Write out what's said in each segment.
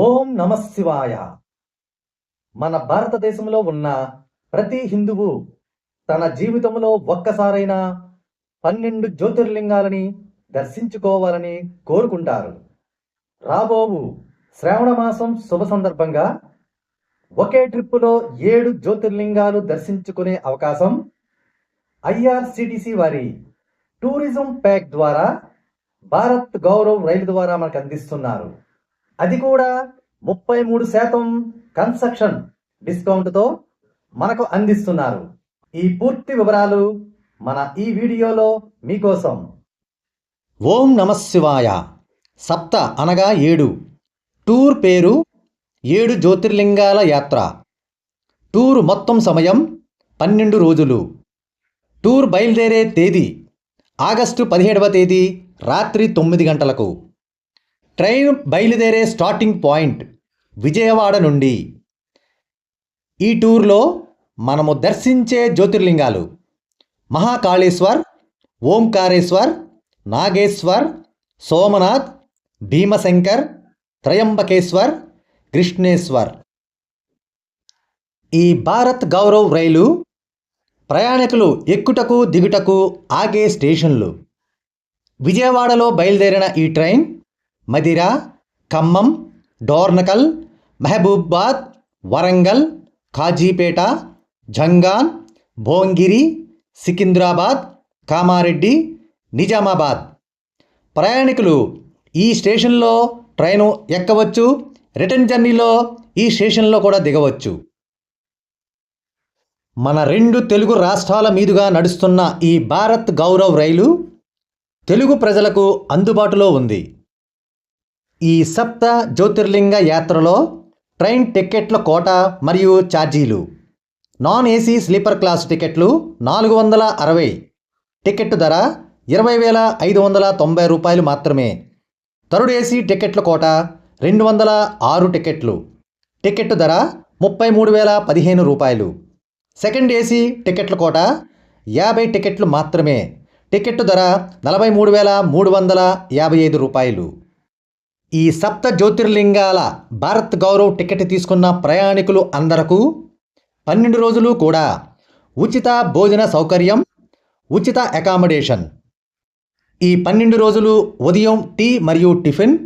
ఓం నమ శివాయ. మన భారతదేశంలో ఉన్న ప్రతి హిందువు తన జీవితంలో ఒక్కసారైనా పన్నెండు జ్యోతిర్లింగాలని దర్శించుకోవాలని కోరుకుంటారు. రాబోవు శ్రావణ మాసం శుభ సందర్భంగా ఒకే ట్రిప్పులో ఏడు జ్యోతిర్లింగాలు దర్శించుకునే అవకాశం ఐఆర్సిటిసి వారి టూరిజం ప్యాక్ ద్వారా భారత్ గౌరవ్ రైలు ద్వారా మనకు అందిస్తున్నారు. అది కూడా ముప్పై మూడు శాతం కన్స్ట్రక్షన్ డిస్కౌంట్తో మనకు అందిస్తున్నారు. ఈ పూర్తి వివరాలు మన ఈ వీడియోలో మీకోసం. ఓం నమ శివాయ. సప్త అనగా ఏడు. టూర్ పేరు ఏడు జ్యోతిర్లింగాల యాత్ర. టూర్ మొత్తం సమయం పన్నెండు రోజులు. టూర్ బయలుదేరే తేదీ ఆగస్టు పదిహేడవ తేదీ రాత్రి తొమ్మిది గంటలకు. ట్రైన్ బయలుదేరే స్టార్టింగ్ పాయింట్ విజయవాడ నుండి. ఈ టూర్లో మనము దర్శించే జ్యోతిర్లింగాలు మహాకాళేశ్వర్ ఓంకారేశ్వర్ నాగేశ్వర్ సోమనాథ్ భీమశంకర్ త్రయంబకేశ్వర్ కృష్ణేశ్వర్. ఈ భారత్ గౌరవ్ రైలు ప్రయాణికులు ఎక్కుటకు దిగుటకు ఆగే స్టేషన్లు. విజయవాడలో బయలుదేరిన ఈ ట్రైన్ మదిర ఖమ్మం డోర్నకల్ మహబూబాద్ వరంగల్ కాజీపేట జంగాన్ భోంగిరి సికింద్రాబాద్ కామారెడ్డి నిజామాబాద్. ప్రయాణికులు ఈ స్టేషన్లో ట్రైను ఎక్కవచ్చు? రిటర్న్ జర్నీలో ఈ స్టేషన్లో కూడా దిగవచ్చు. మన రెండు తెలుగు రాష్ట్రాల మీదుగా నడుస్తున్న ఈ భారత్ గౌరవ్ రైలు తెలుగు ప్రజలకు అందుబాటులో ఉంది. ఈ సప్త జ్యోతిర్లింగ యాత్రలో ట్రైన్ టికెట్ల కోట మరియు ఛార్జీలు. నాన్ ఏసీ స్లీపర్ క్లాస్ టికెట్లు నాలుగు వందల అరవై. టికెట్ ధర ఇరవై వేల ఐదు వందల తొంభై రూపాయలు మాత్రమే. థర్డ్ ఏసీ టికెట్ల కోట రెండు వందల ఆరు టికెట్లు టికెట్ ధర ముప్పై మూడు వేల పదిహేను రూపాయలు. సెకండ్ ఏసీ టికెట్ల కోట యాభై టికెట్లు మాత్రమే. టికెట్ ధర నలభై మూడు వేల మూడు వందల యాభై ఐదు రూపాయలు. ఈ సప్త జ్యోతిర్లింగాల భారత్ గౌరవ్ టికెట్ తీసుకున్న ప్రయాణికులు అందరకు పన్నెండు రోజులు కూడా ఉచిత భోజన సౌకర్యం ఉచిత అకామిడేషన్ ఈ పన్నెండు రోజులు ఉదయం టీ మరియు టిఫిన్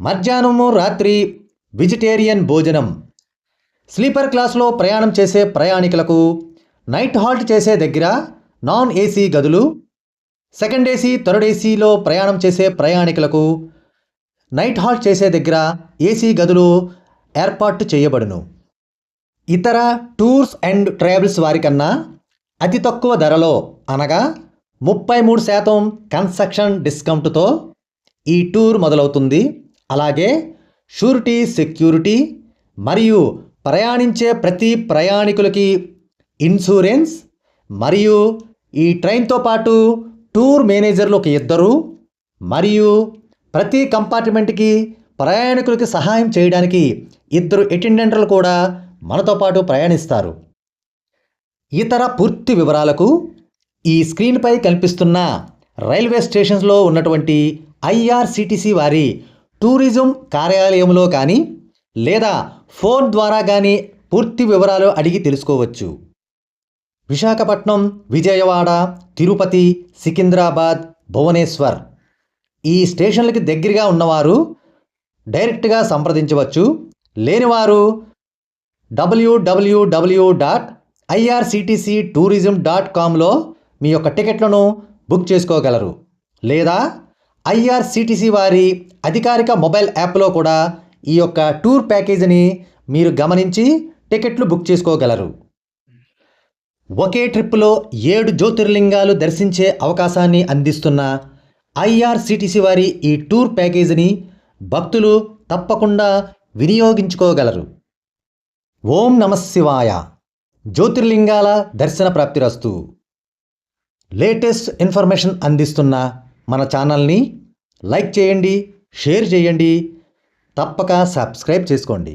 మధ్యాహ్నము రాత్రి వెజిటేరియన్ భోజనం. స్లీపర్ క్లాస్లో ప్రయాణం చేసే ప్రయాణికులకు నైట్ హాల్ట్ చేసే దగ్గర నాన్ ఏసీ గదులు సెకండ్ ఏసీ థర్డ్ ఏసీలో ప్రయాణం చేసే ప్రయాణికులకు నైట్ హాల్ట్ చేసే దగ్గర ఏసీ గదులు ఏర్పాటు చేయబడును. ఇతర టూర్స్ అండ్ ట్రావెల్స్ వారికన్నా అతి తక్కువ ధరలో అనగా ముప్పై మూడు శాతం కన్స్ట్రక్షన్ డిస్కౌంట్తో ఈ టూర్ మొదలవుతుంది. అలాగే షూరిటీ సెక్యూరిటీ మరియు ప్రయాణించే ప్రతి ప్రయాణికులకి ఇన్సూరెన్స్ మరియు ఈ ట్రైన్తో పాటు టూర్ మేనేజర్లు ఒక ఇద్దరు మరియు ప్రతి కంపార్ట్మెంట్కి ప్రయాణికులకి సహాయం చేయడానికి ఇద్దరు అటెండెంట్లు కూడా మనతో పాటు ప్రయాణిస్తారు. ఇతర పూర్తి వివరాలకు ఈ స్క్రీన్పై కనిపిస్తున్న రైల్వే స్టేషన్స్లో ఉన్నటువంటి ఐఆర్సిటిసి వారి టూరిజం కార్యాలయంలో కానీ లేదా ఫోన్ ద్వారా కానీ పూర్తి వివరాలు అడిగి తెలుసుకోవచ్చు. విశాఖపట్నం విజయవాడ తిరుపతి సికింద్రాబాద్ భువనేశ్వర్. ఈ స్టేషన్లకి దగ్గరగా ఉన్నవారు డైరెక్ట్గా సంప్రదించవచ్చు. లేనివారు WWW dot IRCTC tourism dot కామ్లో మీ యొక్క టికెట్లను బుక్ చేసుకోగలరు. లేదా ఐఆర్సిటిసి వారి అధికారిక మొబైల్ యాప్లో కూడా ఈ యొక్క టూర్ ప్యాకేజీని మీరు గమనించి టికెట్లు బుక్ చేసుకోగలరు. ఒకే ట్రిప్పులో ఏడు జ్యోతిర్లింగాలు దర్శించే అవకాశాన్ని అందిస్తున్న ఐఆర్సిటిసి వారి ఈ టూర్ ప్యాకేజీని భక్తులు తప్పకుండా వినియోగించుకోగలరు. ఓం నమశివాయ జ్యోతిర్లింగాల దర్శన ప్రాప్తిరస్తు. లేటెస్ట్ ఇన్ఫర్మేషన్ అందిస్తున్న మన ఛానల్ని లైక్ చేయండి షేర్ చేయండి తప్పక సబ్స్క్రైబ్ చేసుకోండి.